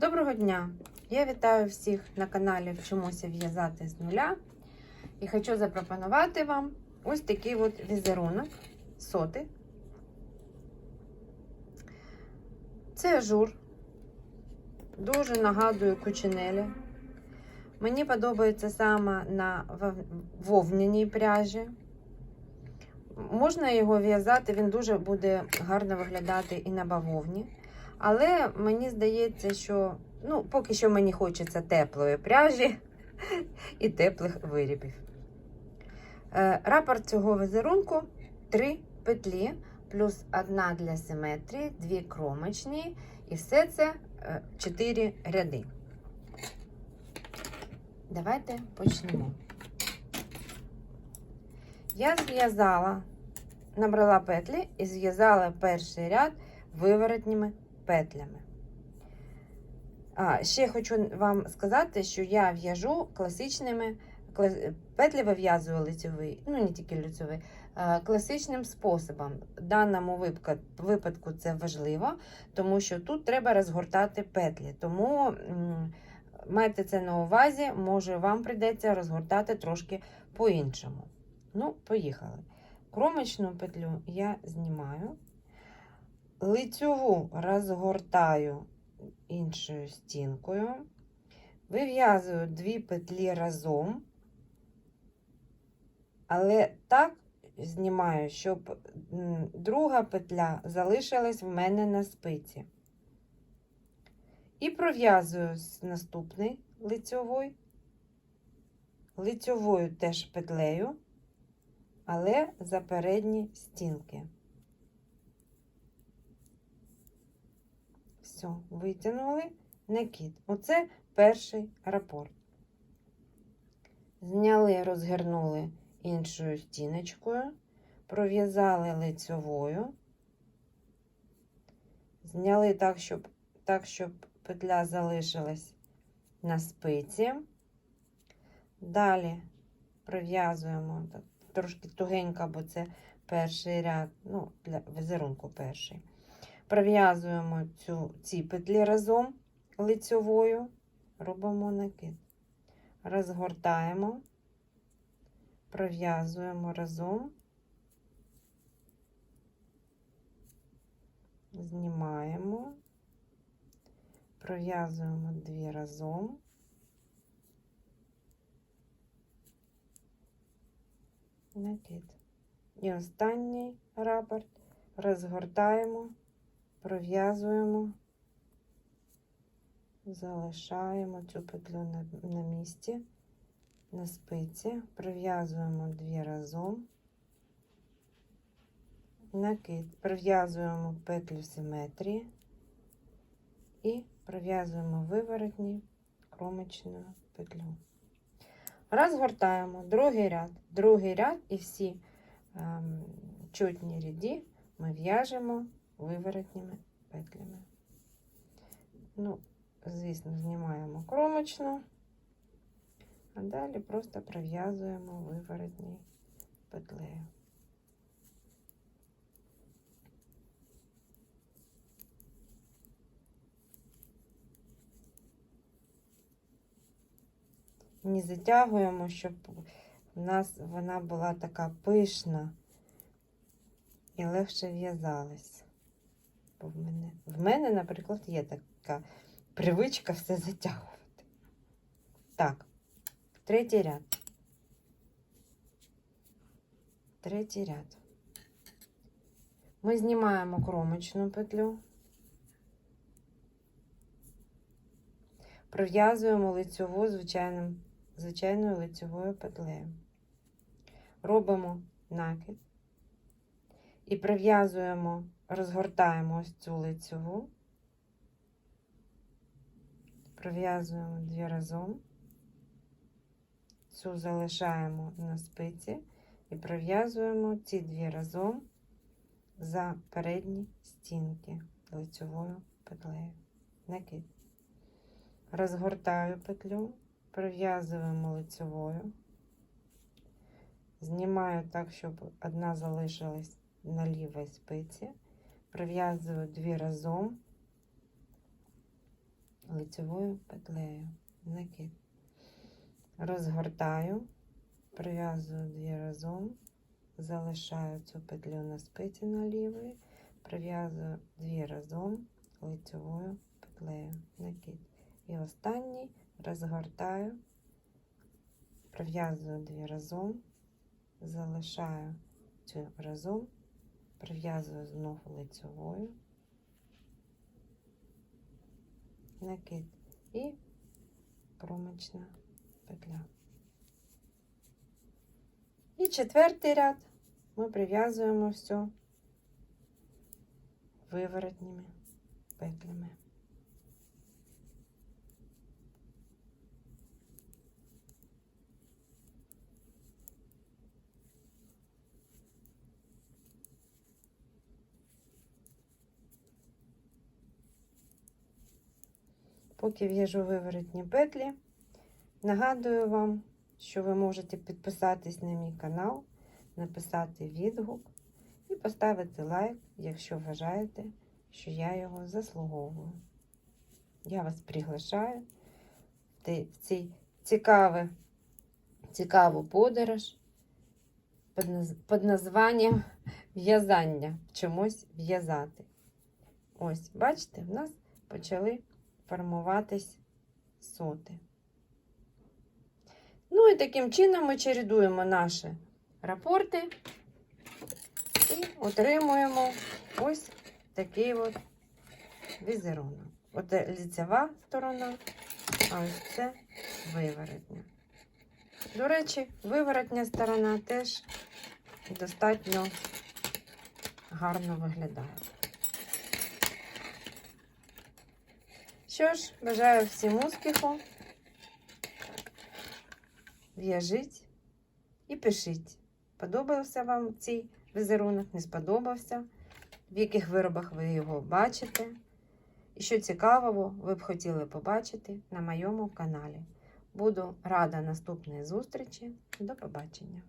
Доброго дня! Я вітаю всіх на каналі Вчимося в'язати з нуля. І хочу запропонувати вам ось такий от візерунок соти. Це ажур. Дуже нагадує кучинелі. Мені подобається саме на вов- вовняній пряжі. Можна його в'язати, він дуже буде гарно виглядати і на бавовні. Але мені здається, що ну, поки що мені хочеться теплої пряжі і теплих виробів. Е, рапорт цього візерунку 3 петлі, плюс одна для симетрії, дві кромочні, і все це 4 ряди. Давайте почнемо. Я зв'язала, набрала петлі і зв'язала перший ряд виворотніми петлями. А, ще хочу вам сказати, що я в'яжу класичними петлі вив'язую лицьовий, ну не тільки лицьовий, класичним способом. В даному випадку це важливо, тому що тут треба розгортати петлі. Тому майте це на увазі, може вам прийдеться розгортати трошки по-іншому. Ну, поїхали. Кромочну петлю я знімаю. Лицьову розгортаю іншою стінкою, вив'язую дві петлі разом, але так знімаю, щоб друга петля залишилась в мене на спиці. І пров'язую наступний лицьовий, лицьовою теж петлею, але за передні стінки. Все, витягнули накид. Оце перший рапорт. Зняли, розгорнули іншою стіночкою, пров'язали лицьовою, зняли так, щоб, так, щоб петля залишилась на спиці. Далі пров'язуємо трошки тугенько, бо це перший ряд, ну, для візерунку перший. Пров'язуємо ці петлі разом лицьовою, робимо накид. Розгортаємо, пров'язуємо разом, знімаємо, пров'язуємо дві разом. Накид. І останній рапорт розгортаємо пров'язуємо, залишаємо цю петлю на, на місці, на спиці, пров'язуємо дві разом, накид, пров'язуємо петлю симетрії і пров'язуємо виворотні кромочну петлю. Розгортаємо другий ряд, другий ряд і всі ем, чутні ряді ми в'яжемо виворотніми петлями. Ну, звісно, знімаємо кромочну, а далі просто пров'язуємо виворотній петлею. Не затягуємо, щоб у нас вона була така пишна і легше в'язалась. Бо в мене, в мене, наприклад, є така привичка все затягувати. Так, третій ряд. Третій ряд. Ми знімаємо кромочну петлю, пров'язуємо лицьову звичайним, звичайною лицьовою петлею. Робимо накид і прив'язуємо, розгортаємо ось цю лицьову, пров'язуємо дві разом, цю залишаємо на спиці і пров'язуємо ці дві разом за передні стінки лицьовою петлею. Накид. Розгортаю петлю, прив'язуємо лицьовою, знімаю так, щоб одна залишилась на лівій спиці, прив'язую дві разом, лицевою петлею. Накид. Розгортаю, прив'язую дві разом, залишаю цю петлю на спиці на лівій, прив'язую дві разом лицевою петлею. Накид. І останній розгортаю, прив'язую дві разом, залишаю цю разом, прив'язую знову лицевою, накид і промочна петля. І четвертий ряд ми прив'язуємо все виворотніми петлями. Поки в'яжу виворотні петлі, нагадую вам, що ви можете підписатись на мій канал, написати відгук і поставити лайк, якщо вважаєте, що я його заслуговую. Я вас приглашаю в в цій цікаву подорож під названням в'язання. Чомусь в'язати. Ось, бачите, в нас почали формуватись соти. Ну і таким чином ми чередуємо наші рапорти і отримуємо ось такий от візерунок. Оце ліцева сторона, а ось це виворотня. До речі, виворотня сторона теж достатньо гарно виглядає. Що ж, бажаю всім успіху. В'яжіть і пишіть. Подобався вам цей візерунок, не сподобався, в яких виробах ви його бачите. І що цікавого ви б хотіли побачити на моєму каналі. Буду рада наступної зустрічі. До побачення!